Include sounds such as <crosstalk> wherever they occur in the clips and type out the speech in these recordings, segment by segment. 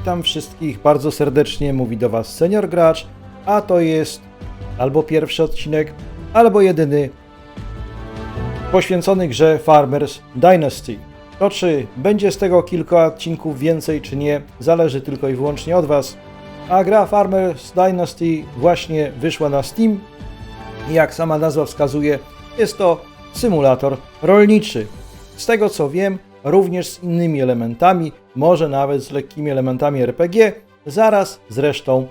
Witam wszystkich bardzo serdecznie, mówi do Was Senior Gracz, a to jest albo pierwszy odcinek, albo jedyny poświęcony grze Farmers Dynasty. To czy będzie z tego kilka odcinków więcej, czy nie, zależy tylko i wyłącznie od Was. A gra Farmers Dynasty właśnie wyszła na Steam i jak sama nazwa wskazuje, jest to symulator rolniczy. Z tego co wiem, również z innymi elementami, może nawet z lekkimi elementami RPG, zaraz zresztą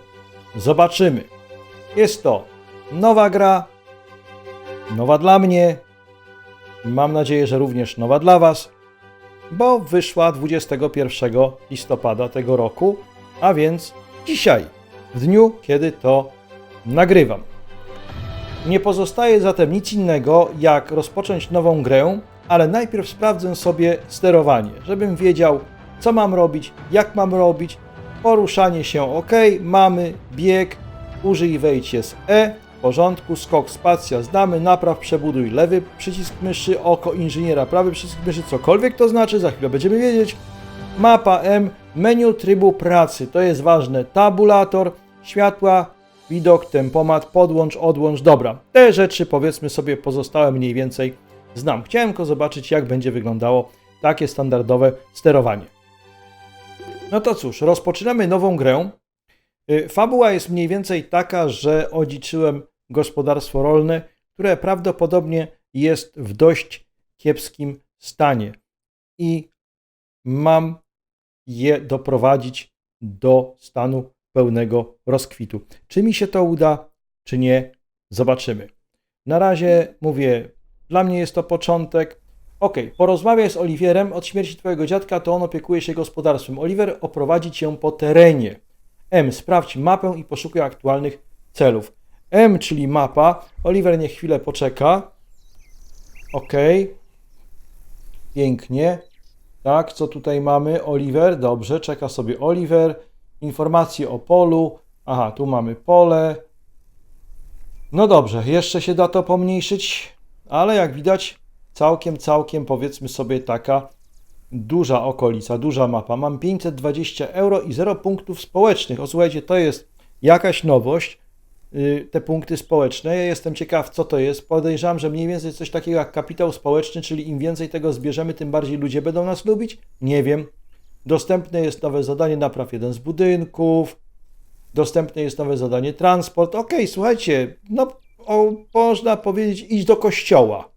zobaczymy. Jest to nowa gra, nowa dla mnie, mam nadzieję, że również nowa dla Was, bo wyszła 21 listopada tego roku, a więc dzisiaj, w dniu, kiedy to nagrywam. Nie pozostaje zatem nic innego, jak rozpocząć nową grę, ale najpierw sprawdzę sobie sterowanie, żebym wiedział, co mam robić, jak mam robić. Poruszanie się ok, mamy bieg, użyj wejdź jest E, w porządku, skok, spacja, zdamy, napraw, przebuduj, lewy przycisk myszy, oko inżyniera, prawy przycisk myszy, cokolwiek to znaczy, za chwilę będziemy wiedzieć. Mapa M, menu trybu pracy, to jest ważne, tabulator, światła, widok, tempomat, podłącz, odłącz, dobra. Te rzeczy powiedzmy sobie pozostałe mniej więcej znam. Chciałem tylko zobaczyć jak będzie wyglądało takie standardowe sterowanie. No to cóż, rozpoczynamy nową grę. Y, Fabuła jest mniej więcej taka, że odziczyłem gospodarstwo rolne, które prawdopodobnie jest w dość kiepskim stanie i mam je doprowadzić do stanu pełnego rozkwitu. Czy mi się to uda, czy nie, zobaczymy. Na razie mówię, dla mnie jest to początek. Ok, porozmawiaj z Oliwierem. Od śmierci twojego dziadka to on opiekuje się gospodarstwem. Oliver oprowadzi cię po terenie. M. Sprawdź mapę i poszukuj aktualnych celów. M, czyli mapa. Oliver niech chwilę poczeka. Ok. Pięknie. Tak, co tutaj mamy? Oliver, dobrze, czeka sobie Oliver. Informacje o polu. Aha, tu mamy pole. No dobrze, jeszcze się da to pomniejszyć, ale jak widać, całkiem, całkiem powiedzmy sobie taka duża okolica, duża mapa. Mam 520 euro i 0 punktów społecznych. O słuchajcie, to jest jakaś nowość, yy, te punkty społeczne. Ja jestem ciekaw, co to jest. Podejrzewam, że mniej więcej coś takiego jak kapitał społeczny, czyli im więcej tego zbierzemy, tym bardziej ludzie będą nas lubić. Nie wiem. Dostępne jest nowe zadanie napraw jeden z budynków. Dostępne jest nowe zadanie transport. Okej, słuchajcie, no o, można powiedzieć iść do kościoła.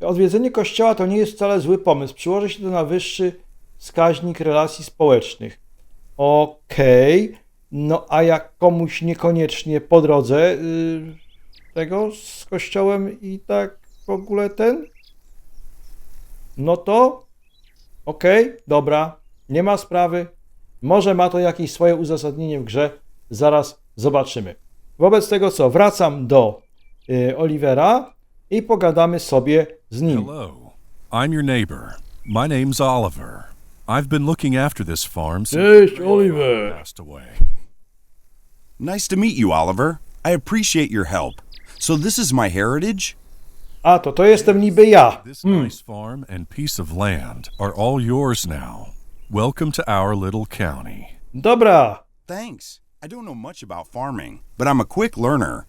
Odwiedzenie kościoła to nie jest wcale zły pomysł. Przyłoży się to na wyższy wskaźnik relacji społecznych. Okej, no a jak komuś niekoniecznie po drodze yy, tego z kościołem i tak w ogóle ten, no to okej, dobra, nie ma sprawy. Może ma to jakieś swoje uzasadnienie w grze, zaraz zobaczymy. Wobec tego co, wracam do y, Olivera i pogadamy sobie z nim. Hello. I'm your neighbor. My name's Oliver. I've been looking after this farm since Cześć, Oliver. passed away. Nice to meet you, Oliver. I appreciate your help. So, this is my heritage? A, to to jestem niby ja. This nice farm and piece of land are all yours now. Welcome to our little county. Dobra, Thanks. I don't know much about farming, but I'm a quick learner.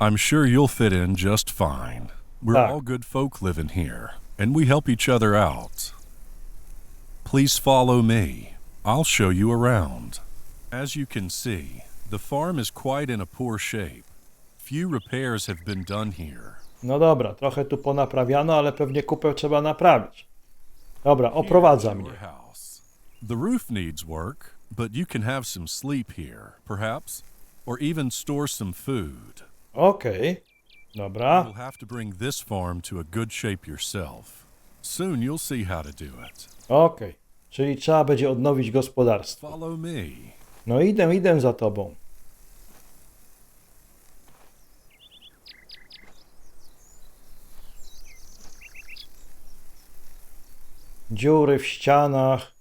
I'm sure you'll fit in just fine. We're Tak. all good folk living here, and we help each other out. Please follow me. I'll show you around. As you can see, the farm is quite in a poor shape. Few repairs have been done here. no dobra, trochę tu ponaprawiano, ale pewnie kupę trzeba naprawić. Dobra, oprowadza Here's mnie. your house. The roof needs work, but you can have some sleep here, perhaps, or even store some food. Okej, dobra. You'll have to bring this farm to a good shape yourself. Soon you'll see how to do it. Okej, czyli trzeba będzie odnowić gospodarstwo. Follow me. No idę, idę za tobą. Dziury w ścianach.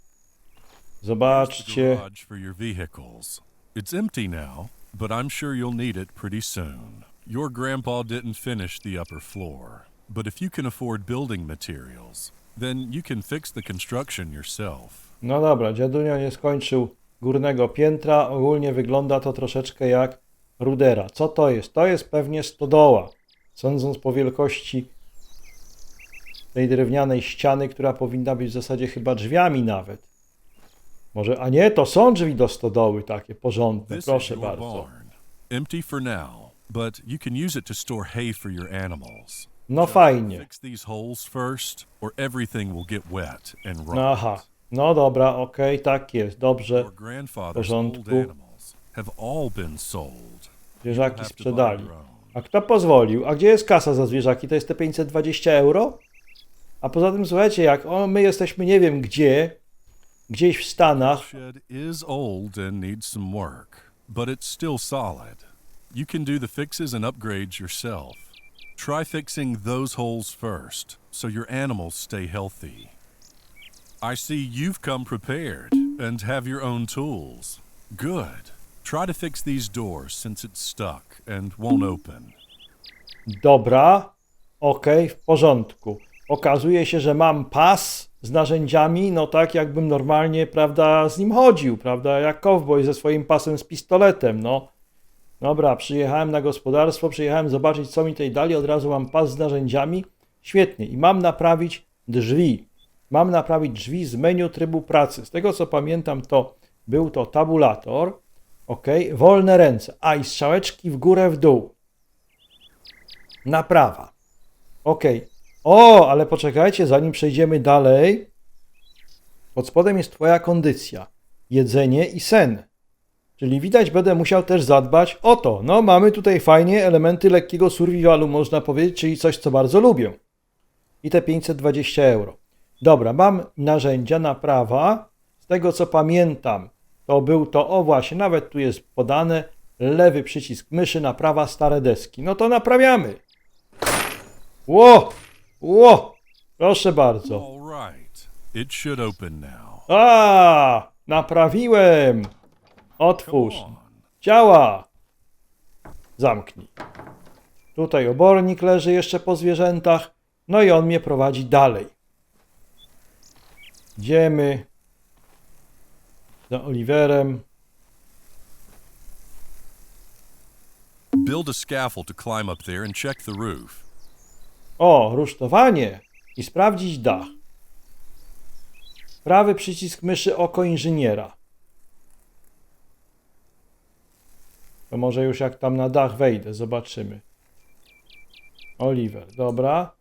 Zobaczcie. garage for your vehicles. It's empty now, but I'm sure you'll need it pretty soon. Your grandpa didn't finish the upper floor, but if you can afford building materials, then you can fix the construction yourself. No dobra, dziadunio nie skończył górnego piętra. Ogólnie wygląda to troszeczkę jak rudera. Co to jest? To jest pewnie stodoła. Sądząc po wielkości tej drewnianej ściany, która powinna być w zasadzie chyba drzwiami nawet. Może, a nie, to są drzwi do stodoły takie porządne, This proszę bardzo. barn. Empty for now, but you can use it to store hay for your animals. No fajnie. Fix these holes first, or everything will get wet and rot. No aha. No dobra, okej, tak jest, dobrze. Your grandfather's porządku. old animals have all been sold. Zwierzaki Have to buy sprzedali. your own. A kto pozwolił? A gdzie jest kasa za zwierzaki? To jest te 520 euro? A poza tym, słuchajcie, jak o, my jesteśmy nie wiem gdzie, gdzieś w Stanach, shed is old and needs some work, but it's still solid. You can do the fixes and upgrades yourself. Try fixing those holes first so your animals stay healthy. I see you've come prepared and have your own tools. Good. Try to fix these doors since it's stuck and won't open. dobra, okej, w porządku. Okazuje się, że mam pas z narzędziami, no tak jakbym normalnie, prawda, z nim chodził, prawda, jak kowboj ze swoim pasem z pistoletem, no. Dobra, przyjechałem na gospodarstwo, przyjechałem zobaczyć, co mi tutaj dali, od razu mam pas z narzędziami. Świetnie. I mam naprawić drzwi. Mam naprawić drzwi z menu trybu pracy. Z tego, co pamiętam, to był to tabulator, ok, wolne ręce, a i strzałeczki w górę, w dół. Naprawa. Ok. O, ale poczekajcie, zanim przejdziemy dalej. Pod spodem jest Twoja kondycja, jedzenie i sen. Czyli widać, będę musiał też zadbać o to. No, mamy tutaj fajnie elementy lekkiego survivalu, można powiedzieć, czyli coś, co bardzo lubię. I te 520 euro. Dobra, mam narzędzia, naprawa. Z tego, co pamiętam, to był to, o właśnie, nawet tu jest podane, lewy przycisk myszy, naprawa, stare deski. No to naprawiamy. Ło! Ło! Proszę bardzo. All right. It should open now. A, naprawiłem. Come Otwórz. on. Działa. Zamknij. Tutaj obornik leży jeszcze po zwierzętach. No i on mnie prowadzi dalej. Idziemy za Oliverem. Build a scaffold to climb up there and check the roof. O, rusztowanie i sprawdzić dach. Prawy przycisk myszy oko inżyniera. To może już jak tam na dach wejdę, zobaczymy. Oliver, dobra.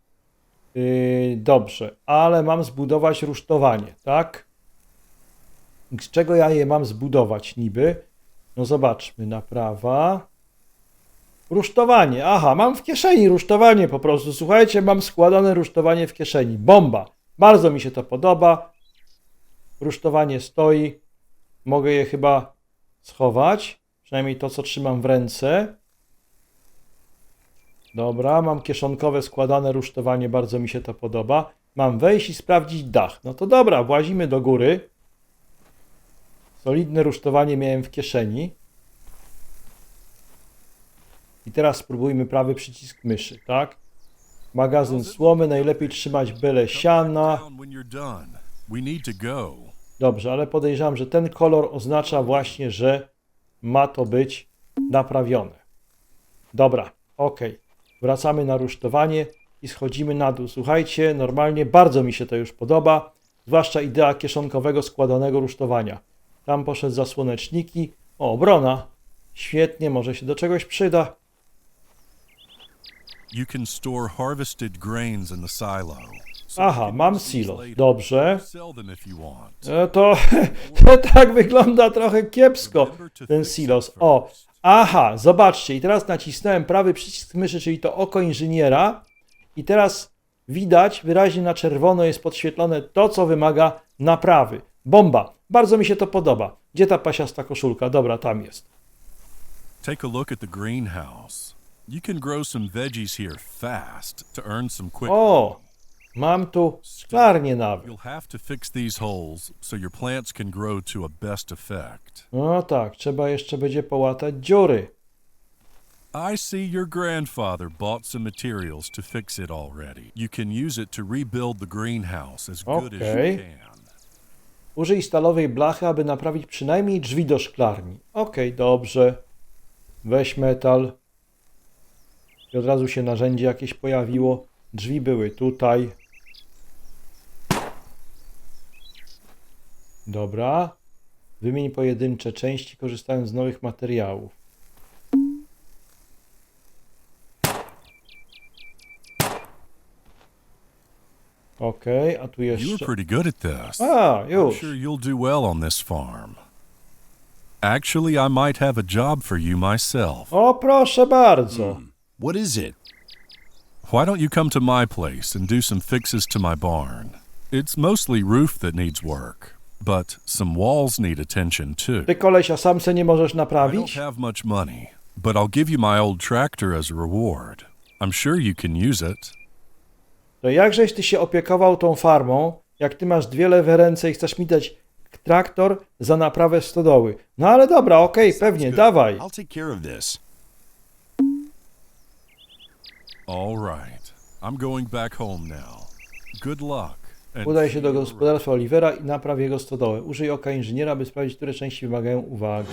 Yy, dobrze, ale mam zbudować rusztowanie, tak? Z czego ja je mam zbudować niby? No zobaczmy, naprawa. Rusztowanie. Aha, mam w kieszeni rusztowanie po prostu. Słuchajcie, mam składane rusztowanie w kieszeni. Bomba. Bardzo mi się to podoba. Rusztowanie stoi. Mogę je chyba schować. Przynajmniej to, co trzymam w ręce. Dobra, mam kieszonkowe składane rusztowanie. Bardzo mi się to podoba. Mam wejść i sprawdzić dach. No to dobra, włazimy do góry. Solidne rusztowanie miałem w kieszeni. I teraz spróbujmy prawy przycisk myszy, tak? Magazyn słomy, najlepiej trzymać byle siana. Dobrze, ale podejrzewam, że ten kolor oznacza właśnie, że ma to być naprawione. Dobra, ok. Wracamy na rusztowanie i schodzimy na dół. Słuchajcie, normalnie bardzo mi się to już podoba, zwłaszcza idea kieszonkowego składanego rusztowania. Tam poszedł za słoneczniki. O, obrona. Świetnie, może się do czegoś przyda. You can store harvested grains in the silo. Aha, mam later. Dobrze. E, To, <laughs> to tak wygląda trochę kiepsko, ten silos. O, aha, zobaczcie, i teraz nacisnąłem prawy przycisk myszy, czyli to oko inżyniera i teraz widać, wyraźnie na czerwono jest podświetlone to, co wymaga naprawy. Bomba. Bardzo mi się to podoba. Gdzie ta pasiasta koszulka? Dobra, tam jest. Take a look at the greenhouse. You can grow some veggies here fast to earn some quick. O, mam tu szklarnię nawet. You'll have to fix these holes so your plants can grow to a best effect. No tak, trzeba jeszcze będzie połatać dziury. I see your grandfather bought some materials to fix it already. You can use it to rebuild the greenhouse as good as you can. Użyj stalowej blachy, aby naprawić przynajmniej drzwi do szklarni. Okej, dobrze. Weź metal. I od razu się narzędzie jakieś pojawiło. Drzwi były tutaj. Dobra. Wymień pojedyncze części, korzystając z nowych materiałów. Okej, a tu You were jeszcze. pretty good at this. A, I'm już. sure you'll do well on this farm. Actually, I might have a job for you myself. O, proszę bardzo. What is it? Why don't you come to my place and do some fixes to my barn? It's mostly roof that needs work, but some walls need attention too. Ty koleś, a sam se nie możesz I don't naprawić? have much money, but I'll give you my old tractor as a reward. I'm sure you can use it. To jakżeś ty się opiekował tą farmą, jak ty masz dwie lewe ręce i chcesz mi dać traktor za naprawę stodoły. No ale dobra, okej, pewnie, dawaj. I'll take care of this. All right. I'm going back home now. Good luck. Udaj się do gospodarstwa Olivera i napraw jego stodołę. Użyj oka inżyniera, by sprawdzić, które części wymagają uwagi.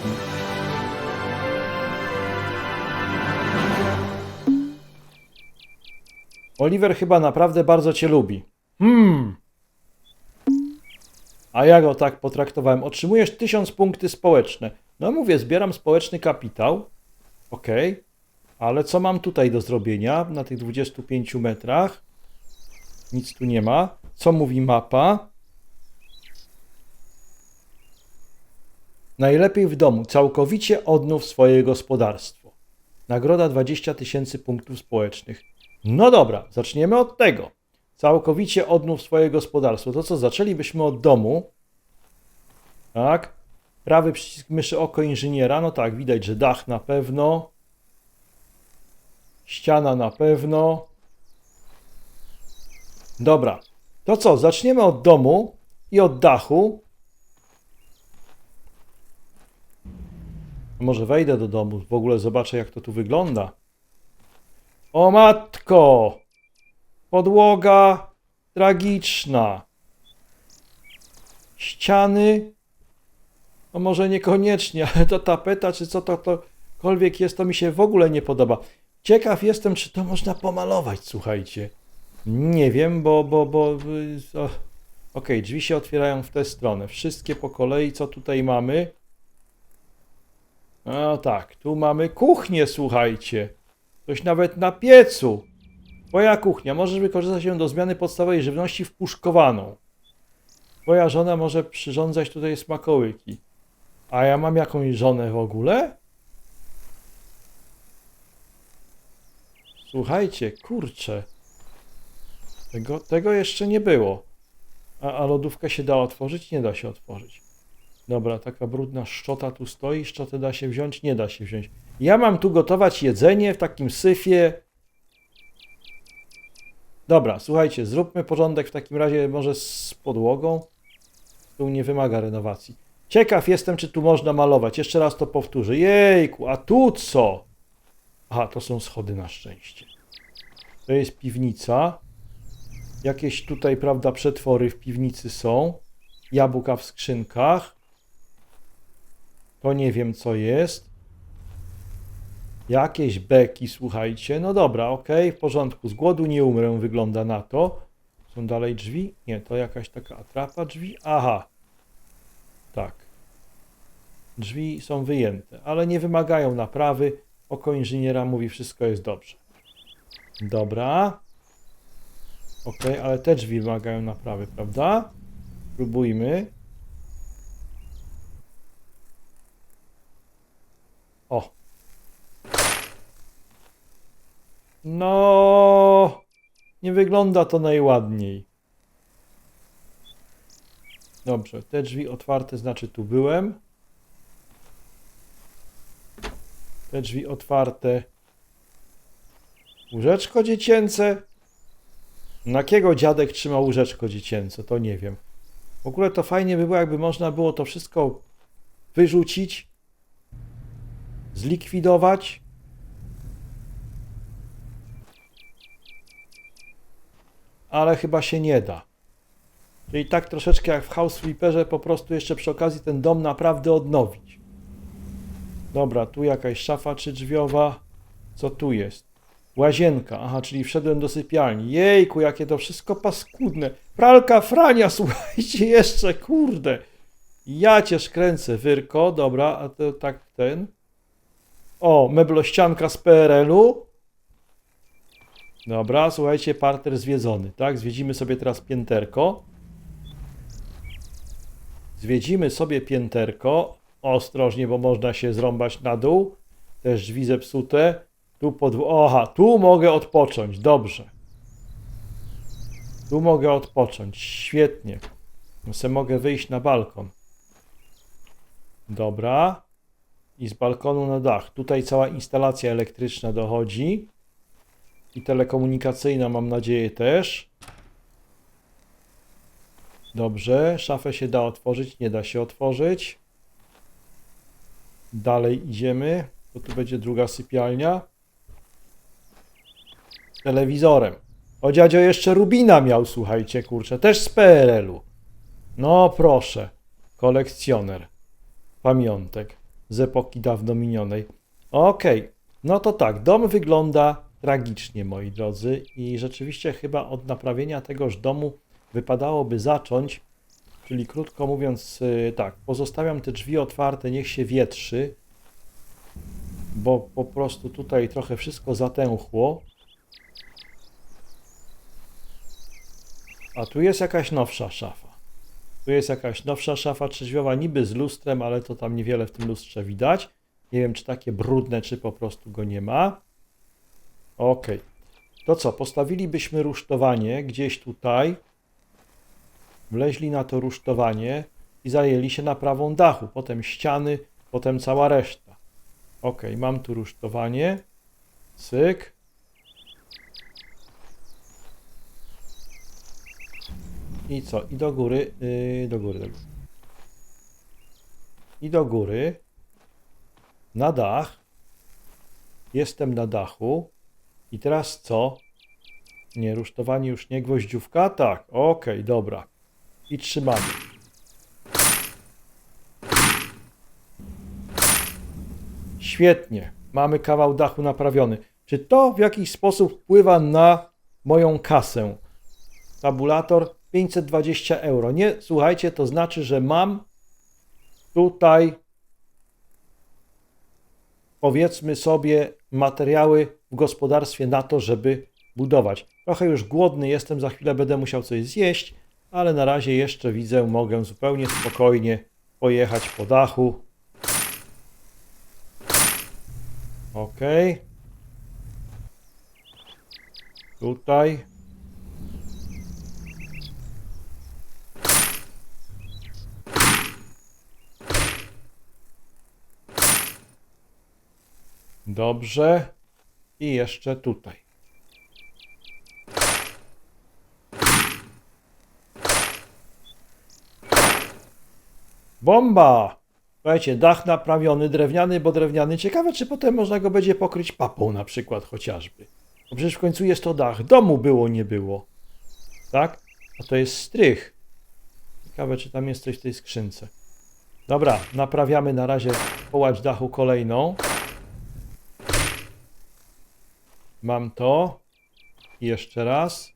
Oliver chyba naprawdę bardzo cię lubi. Hmm. A ja go tak potraktowałem. Otrzymujesz 1000 punkty społeczne. No mówię, zbieram społeczny kapitał. Okej. Ale co mam tutaj do zrobienia na tych 25 metrach? Nic tu nie ma. Co mówi mapa? Najlepiej w domu. Całkowicie odnów swoje gospodarstwo. Nagroda 20 tysięcy punktów społecznych. No dobra, zaczniemy od tego. Całkowicie odnów swoje gospodarstwo. To co, zaczęlibyśmy od domu. Tak. Prawy przycisk myszy oko inżyniera. No tak, widać, że dach na pewno. Ściana na pewno. Dobra. To co, zaczniemy od domu i od dachu. Może wejdę do domu, w ogóle zobaczę jak to tu wygląda. O matko! Podłoga tragiczna. Ściany. No może niekoniecznie, ale to tapeta, czy co to tokolwiek jest, to mi się w ogóle nie podoba. Ciekaw jestem, czy to można pomalować, słuchajcie. Nie wiem, bo, bo, bo. y, Okej, drzwi się otwierają w tę stronę. Wszystkie po kolei, co tutaj mamy? No tak, tu mamy kuchnię, słuchajcie. Coś nawet na piecu. Twoja kuchnia. Możesz wykorzystać ją do zmiany podstawowej żywności w puszkowaną. Twoja żona może przyrządzać tutaj smakołyki. A ja mam jakąś żonę w ogóle? Słuchajcie, kurczę. Tego, tego jeszcze nie było. A, a lodówkę się da otworzyć? Nie da się otworzyć. Dobra, taka brudna szczota tu stoi. Szczotę da się wziąć? Nie da się wziąć. Ja mam tu gotować jedzenie w takim syfie. Dobra, słuchajcie, zróbmy porządek w takim razie może z podłogą. Tu nie wymaga renowacji. Ciekaw jestem, czy tu można malować. Jeszcze raz to powtórzę. Jejku, a tu co? Aha, to są schody na szczęście. To jest piwnica. Jakieś tutaj, prawda, przetwory w piwnicy są. Jabłka w skrzynkach. To nie wiem, co jest. Jakieś beki, słuchajcie. No dobra, okej, w porządku. Z głodu nie umrę, wygląda na to. Są dalej drzwi? Nie, to jakaś taka atrapa drzwi. Aha. Tak. Drzwi są wyjęte, ale nie wymagają naprawy. Oko inżyniera mówi, wszystko jest dobrze. Dobra. Ok, ale te drzwi wymagają naprawy, prawda? Próbujmy. O. No. Nie wygląda to najładniej. Dobrze, te drzwi otwarte znaczy tu byłem. Te drzwi otwarte. Łóżeczko dziecięce. Na jakiego dziadek trzyma łóżeczko dziecięce? To nie wiem. W ogóle to fajnie by było, jakby można było to wszystko wyrzucić, zlikwidować. Ale chyba się nie da. Czyli tak troszeczkę jak w House Flipperze, po prostu jeszcze przy okazji ten dom naprawdę odnowić. Dobra, tu jakaś szafa czy drzwiowa. Co tu jest? Łazienka, aha, czyli wszedłem do sypialni. Jejku, jakie to wszystko paskudne. Pralka Frania, <laughs> słuchajcie, jeszcze, kurde. Ja cię kręcę, Wyrko, dobra, a to tak ten. O, meblościanka z PRL-u. Dobra, słuchajcie, parter zwiedzony, tak? Zwiedzimy sobie teraz pięterko. Zwiedzimy sobie pięterko. Ostrożnie, bo można się zrąbać na dół. Też drzwi zepsute. Tu pod... Oha, tu mogę odpocząć. Dobrze. Tu mogę odpocząć. Świetnie. No Se mogę wyjść na balkon. Dobra. I z balkonu na dach. Tutaj cała instalacja elektryczna dochodzi. I telekomunikacyjna, mam nadzieję, też. Dobrze. Szafę się da otworzyć, nie da się otworzyć. Dalej idziemy. To tu będzie druga sypialnia. Telewizorem. O dziadzio jeszcze Rubina miał, słuchajcie, kurczę. Też z PRL-u. No proszę. Kolekcjoner. Pamiątek z epoki dawno minionej. Okej, no to tak, dom wygląda tragicznie, moi drodzy, i rzeczywiście chyba od naprawienia tegoż domu wypadałoby zacząć, czyli krótko mówiąc, yy, tak, pozostawiam te drzwi otwarte, niech się wietrzy, bo po prostu tutaj trochę wszystko zatęchło. A tu jest jakaś nowsza szafa. Tu jest jakaś nowsza szafa trzeźwiowa, niby z lustrem, ale to tam niewiele w tym lustrze widać. Nie wiem, czy takie brudne, czy po prostu go nie ma. Ok. To co, postawilibyśmy rusztowanie gdzieś tutaj. Wleźli na to rusztowanie i zajęli się naprawą dachu. Potem ściany, potem cała reszta. Ok, mam tu rusztowanie. Cyk. I co? I do góry, yy, do góry, do góry. I do góry. Na dach. Jestem na dachu. I teraz co? Nie, rusztowanie już nie, gwoździówka? Tak, okej, dobra. I trzymamy. Świetnie. Mamy kawał dachu naprawiony. Czy to w jakiś sposób wpływa na moją kasę? Tabulator 520 euro. Nie, słuchajcie, to znaczy, że mam tutaj powiedzmy sobie materiały w gospodarstwie na to, żeby budować. Trochę już głodny jestem, za chwilę będę musiał coś zjeść, ale na razie jeszcze widzę, mogę zupełnie spokojnie pojechać po dachu. Ok. Tutaj. Dobrze. I jeszcze tutaj. Bomba! Słuchajcie, dach naprawiony, drewniany, bo drewniany. Ciekawe, czy potem można go będzie pokryć papą na przykład chociażby. Bo przecież w końcu jest to dach. Domu było, nie było. Tak? A to jest strych. Ciekawe, czy tam jest coś w tej skrzynce. Dobra, naprawiamy na razie połacz dachu kolejną. Mam to. I jeszcze raz.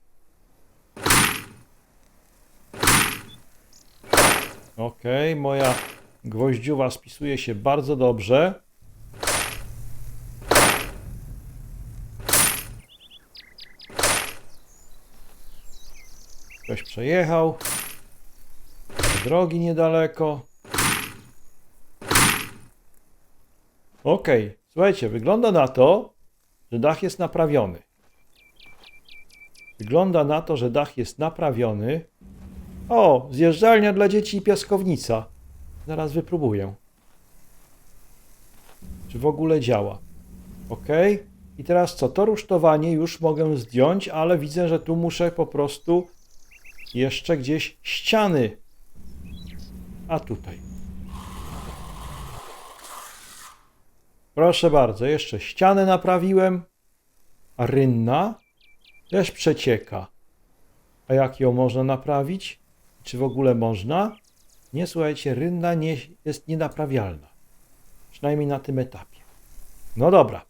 Ok, moja gwoździuwa spisuje się bardzo dobrze. Ktoś przejechał. Drogi niedaleko. Ok, słuchajcie, wygląda na to, że dach jest naprawiony. Wygląda na to, że dach jest naprawiony. O, zjeżdżalnia dla dzieci i piaskownica. Zaraz wypróbuję. Czy w ogóle działa? Ok. I teraz co? To rusztowanie już mogę zdjąć, ale widzę, że tu muszę po prostu jeszcze gdzieś ściany. A tutaj. Proszę bardzo, jeszcze ścianę naprawiłem. A rynna też przecieka. A jak ją można naprawić? Czy w ogóle można. Nie, słuchajcie, rynna nie, jest nienaprawialna. Przynajmniej na tym etapie. No dobra.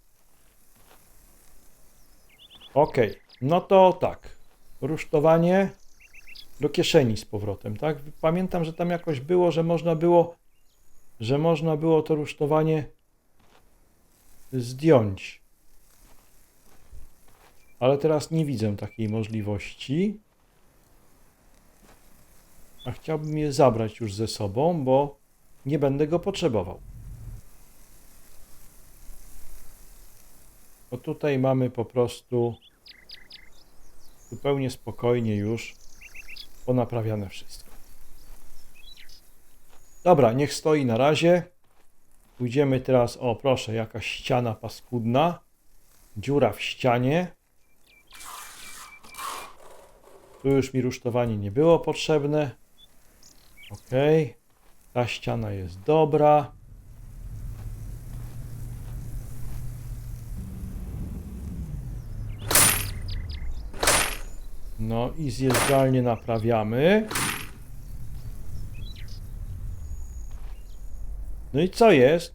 Okej, no to tak. Rusztowanie do kieszeni z powrotem, tak? Pamiętam, że tam jakoś było, że można było, że można było to rusztowanie zdjąć. Ale teraz nie widzę takiej możliwości. A chciałbym je zabrać już ze sobą, bo nie będę go potrzebował. Bo tutaj mamy po prostu zupełnie spokojnie już ponaprawiane wszystko. Dobra, niech stoi na razie. Pójdziemy teraz, o proszę, jakaś ściana paskudna. Dziura w ścianie. Tu już mi rusztowanie nie było potrzebne. Ok. Ta ściana jest dobra. No i zjeżdżalnie naprawiamy. No i co jest?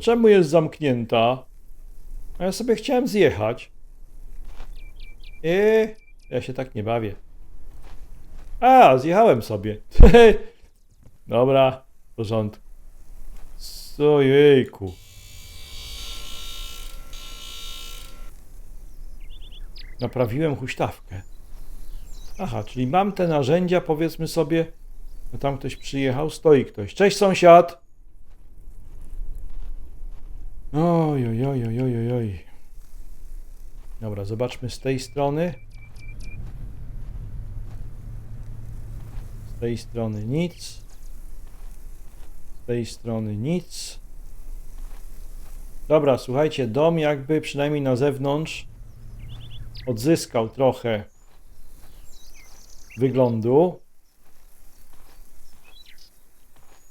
Czemu jest zamknięta? A ja sobie chciałem zjechać. Eee, ja się tak nie bawię. A, zjechałem sobie. <laughs> Dobra, w porządku. Ojejku. Naprawiłem huśtawkę. Aha, czyli mam te narzędzia, powiedzmy sobie. No tam ktoś przyjechał, stoi ktoś. Cześć sąsiad! Oj, oj, oj, oj, oj, oj, oj. Dobra, zobaczmy z tej strony. Z tej strony nic. Z tej strony nic. Dobra, słuchajcie, dom jakby przynajmniej na zewnątrz odzyskał trochę wyglądu.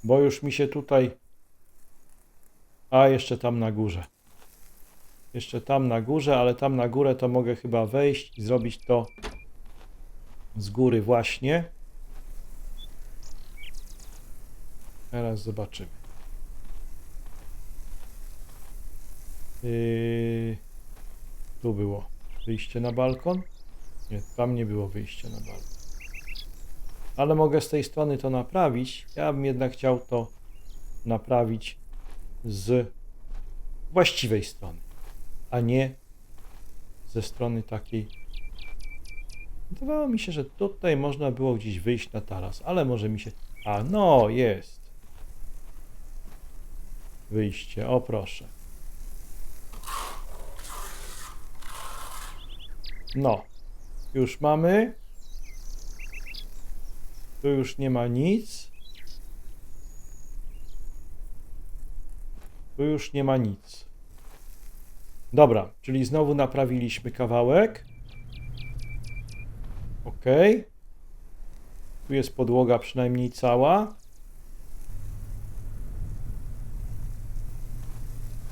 Bo już mi się tutaj. A jeszcze tam na górze. Jeszcze tam na górze, ale tam na górę to mogę chyba wejść i zrobić to z góry właśnie. Teraz zobaczymy. Yy, tu było wyjście na balkon. Nie, tam nie było wyjścia na balkon. Ale mogę z tej strony to naprawić. Ja bym jednak chciał to naprawić z właściwej strony, a nie ze strony takiej. Wydawało mi się, że tutaj można było gdzieś wyjść na taras, ale może mi się. A no, jest. Wyjście, o proszę. No, już mamy. Tu już nie ma nic. Tu już nie ma nic. Dobra, czyli znowu naprawiliśmy kawałek. Ok. Tu jest podłoga przynajmniej cała.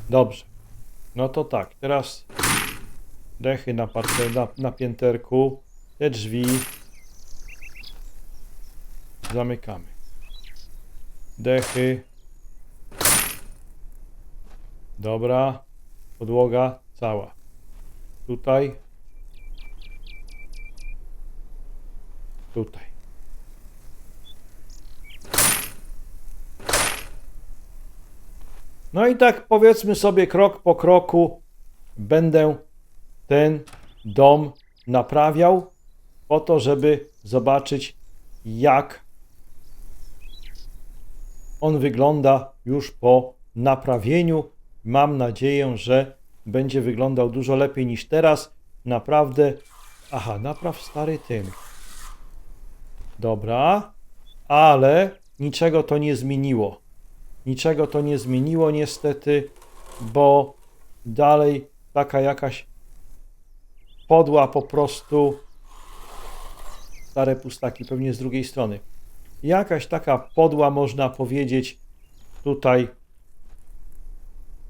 Dobrze. No to tak, teraz dechy na, parte, na, na pięterku, te drzwi zamykamy. Dechy. Dobra. Podłoga cała. Tutaj. Tutaj. No i tak powiedzmy sobie krok po kroku będę ten dom naprawiał po to, żeby zobaczyć jak on wygląda już po naprawieniu. Mam nadzieję, że będzie wyglądał dużo lepiej niż teraz. Naprawdę. Aha, napraw stary tym. Dobra, ale niczego to nie zmieniło. Niczego to nie zmieniło niestety, bo dalej taka jakaś podła po prostu stare pustaki, pewnie z drugiej strony. Jakaś taka podła, można powiedzieć, tutaj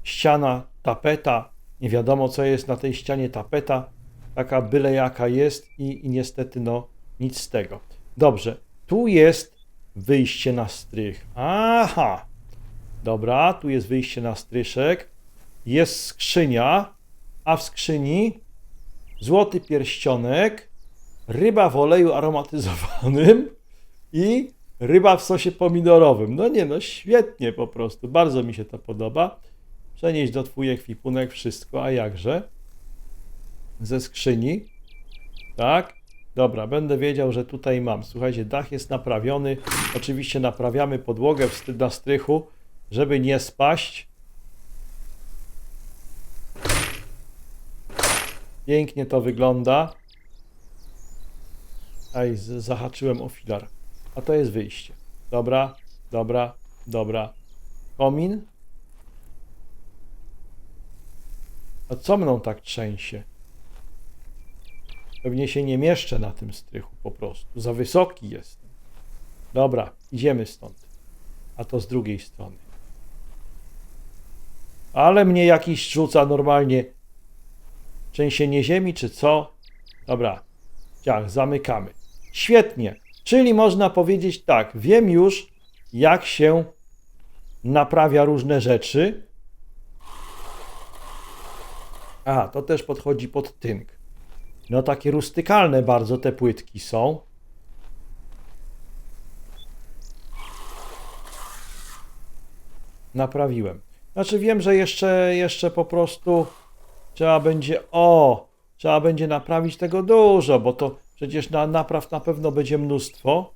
ściana, tapeta, nie wiadomo co jest na tej ścianie tapeta, taka byle jaka jest i, i niestety no nic z tego. Dobrze, tu jest wyjście na strych. Aha. Dobra, tu jest wyjście na stryszek. Jest skrzynia, a w skrzyni złoty pierścionek, ryba w oleju aromatyzowanym i ryba w sosie pomidorowym. No nie, no świetnie po prostu. Bardzo mi się to podoba. Przenieść do twój ekwipunek wszystko, a jakże? Ze skrzyni. Tak? Dobra, będę wiedział, że tutaj mam. Słuchajcie, dach jest naprawiony. Oczywiście naprawiamy podłogę na strychu, żeby nie spaść. Pięknie to wygląda. Aj, zahaczyłem o filar. A to jest wyjście. Dobra, dobra, dobra. Komin. A co mną tak trzęsie? Pewnie się nie mieszczę na tym strychu po prostu. Za wysoki jestem. Dobra, idziemy stąd. A to z drugiej strony. Ale mnie jakiś rzuca normalnie. Trzęsienie ziemi czy co? Dobra. Ciach, zamykamy. Świetnie. Czyli można powiedzieć tak, wiem już jak się naprawia różne rzeczy. A, to też podchodzi pod tynk. No takie rustykalne bardzo te płytki są. Naprawiłem. Znaczy wiem, że jeszcze, jeszcze po prostu trzeba będzie, o, trzeba będzie naprawić tego dużo, bo to przecież na napraw na pewno będzie mnóstwo.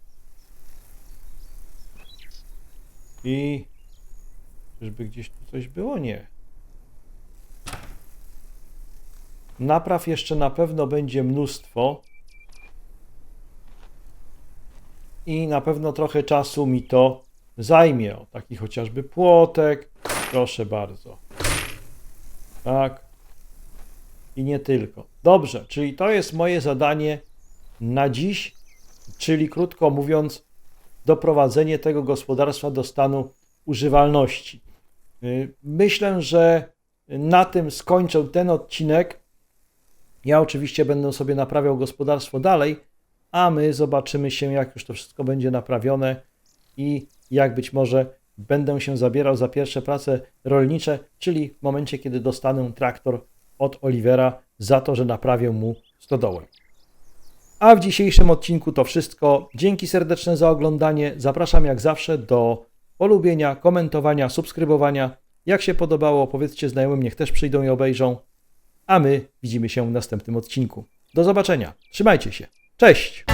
I czyżby gdzieś tu coś było? Nie. Napraw jeszcze na pewno będzie mnóstwo. I na pewno trochę czasu mi to zajmie. O, taki chociażby płotek. Proszę bardzo. Tak. I nie tylko. Dobrze, czyli to jest moje zadanie na dziś, czyli krótko mówiąc, doprowadzenie tego gospodarstwa do stanu używalności. Y, Myślę, że na tym skończę ten odcinek. Ja oczywiście będę sobie naprawiał gospodarstwo dalej, a my zobaczymy się, jak już to wszystko będzie naprawione i jak być może będę się zabierał za pierwsze prace rolnicze, czyli w momencie, kiedy dostanę traktor od Olivera za to, że naprawię mu stodołę. A w dzisiejszym odcinku to wszystko. Dzięki serdeczne za oglądanie. Zapraszam jak zawsze do polubienia, komentowania, subskrybowania. Jak się podobało, powiedzcie znajomym, niech też przyjdą i obejrzą. A my widzimy się w następnym odcinku. Do zobaczenia. Trzymajcie się. Cześć!